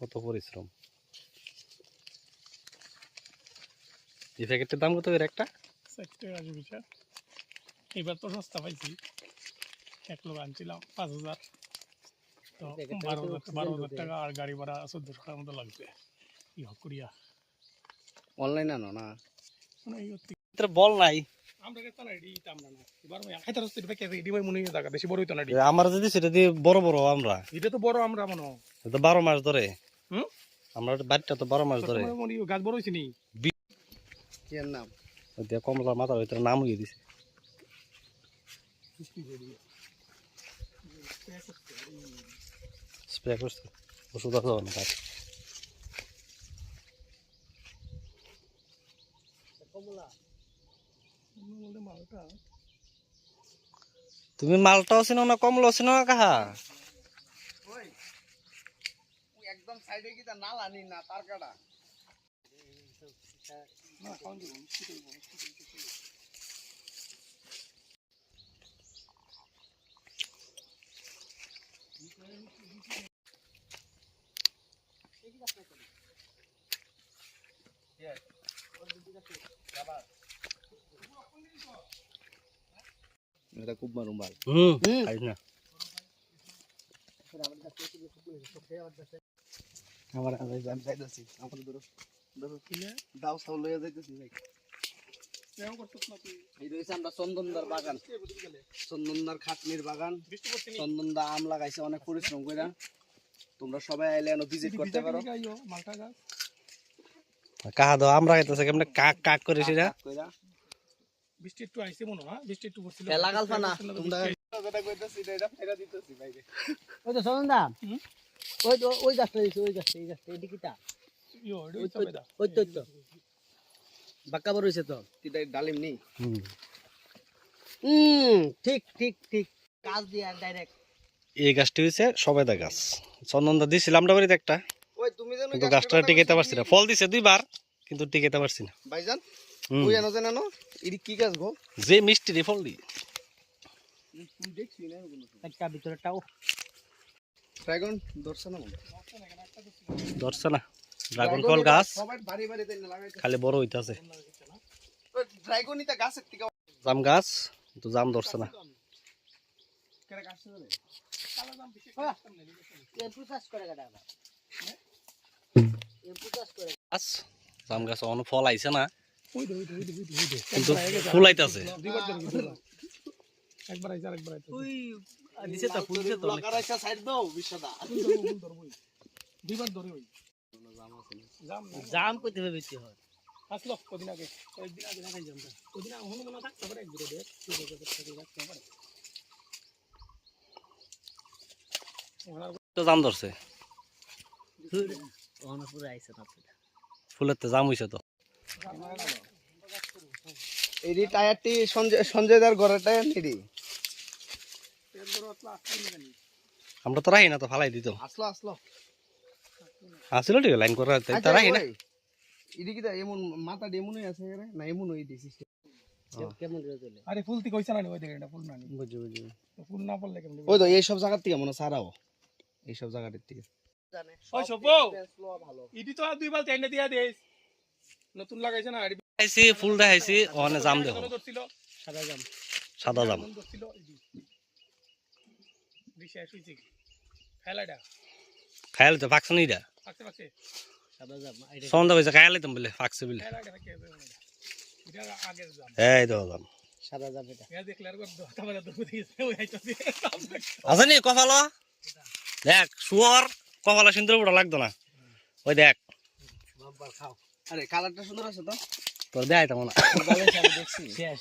কত পরিশ্রম? এই প্যাকেটের দাম কত এর একটা? এবার তো সস্তা পাইছি। এক লোক আনছিলাম পাঁচ হাজার। তো বারো হাজার বারো হাজার। টাকা আর গাড়ি ভাড়া চোদ্দশো টাকার মতো লাগবে। ই করিয়া। অনলাইন আনো না? মানে বল নাই। আমরা যদি সেটা দিয়ে বড় বড় আমরা। এটা তো বড় আমরা মনে হয়। বারো মাস ধরে। হুম? আমরা বাড়িটা তো বারো মাস ধরে। গাছ বড় হয়েছে নি? এর নাম? ওই কমলা মাথার ভিতরে নাম হয়ে দিছে স্প্রে করছে। ওষুধ আছে অনেক গাছ তুমি মালটাও চিনো না কমলাও চিনো না কাহা ওই একদম সাইডে কি তা নালা নি না তার কাটা? এটা খুব মারুম ভাই। হুম। হুম। না। আমার আমি যাইতেছি। আমার ধরো ধরো দাও সাউ লইয়া যাইতেছি ভাই না চন্দনদার বাগান। চন্দনদার খাটনির বাগান। নি? চন্দনদা আম লাগাইছে অনেক পরিশ্রম করে তোমরা সবাই আইলে এনো ভিজিট করতে পারো। কাহা দাও আমরা খাইতেছে কেমনে? কাক কাক করে সেটা? কইরা। বৃষ্টি একটু আইছে মনে হয় বৃষ্টি একটু পড়ছিল। লাগাল ফানা, তোমরা যেটা কইতাছি এটা- ফেরা দিতেছি ভাইরে। ওই তো হুম? ওই তো ওই গাছটা দিছে ওই গাছটা এই গাছটা এদিকে তা ওই তো তো। বাক্কা বড় হইছে তো এটা ডালিম নেই। হুম। হুম ঠিক ঠিক ঠিক। কাজ দিয়া ডাইরেক্ট এই গাছটি হয়েছে সবেদা গাছ। চন্দনদা দিয়েছিলাম আমরা বাড়িতে একটা। ওই তুমি যেন কিন্তু গাছটা টিকাইতে পারছি না। ফল দিছে দুইবার কিন্তু টিকাইতে পারছি না। ভাইজান। ওই কি গাছ গো? যে মিষ্টি রে ফল দি। দেখছি না একটা ভিতরটাও ড্রাগন ধরছে না মনে ধরছে না। ড্রাগন ফল গাছ। খালি বড় হইতাছে। ড্রাগন গাছের থেকে জাম গাছ কিন্তু জাম ধরছে না। গাছ জাম গাছ অন ফল আইছে না। কিন্তু ফুল আইতাছে গেছে একবার আইছে আরেকবার আইছে তুই দিছে তো ফুল দিছে তো। লাগার একটা সাইড দাও বিশ্বদা দুইবার ধরে ওই। জাম জাম কইতে হবে বেশি হয়। আসলো কদিন আগে কয়েকদিন আগে দেখাই জামটা কদিন আগে থাকতে পারে দেখ থাকতে পারে ওনার তো জাম ধরছে। ওখানে পুরো আইছে না ফুলের তো জাম হইছে তো। এই টায়ারটি সঞ্জয় সঞ্জয় দার ঘরের টায়ার নিডি তেল ধরো আসলো আসলে জানি আমরা তো রাহি না তো ফালাই দিত। আসলো আসলো। আসলে ঠিক লাইন করা তাই আচ্ছা, তো রাহি না? এদিকে দা এমন মাথা এমনই আছে রে না এমন ওই দি সিস্টেম কেমন করে চলে? আরে ফুল তুই কইছ না ওই দেখে এটা ফুল না নি। বুঝি বুঝি ফুল না পড়লে কেমন ওই তো এইসব জায়গার থেকে মনে সারাও। এইসব জায়গার থেকে। জানে ওই সপো ভালো। ইডি তো আর দুই বালতি এনে দিয়া দেস। নতুন লাগাইছে না ফুল দেখাইছি ওখানে জাম দেখো। সাদা জাম। সাদা জাম। তো ফাঁকছে সাদা সন্ধ্যা তো বলে ফাঁকছে বলে। এই তো সাদা এটা। দেখলে আর দিয়েছে ওই আইতাছে। আছে নি কপাল দেখ শুয়ার কপালা সুন্দর বড় লাগতো না। ওই দেখ। খাও। আরে কালারটা সুন্দর আছে তো। তোর দেখছি। শেষ।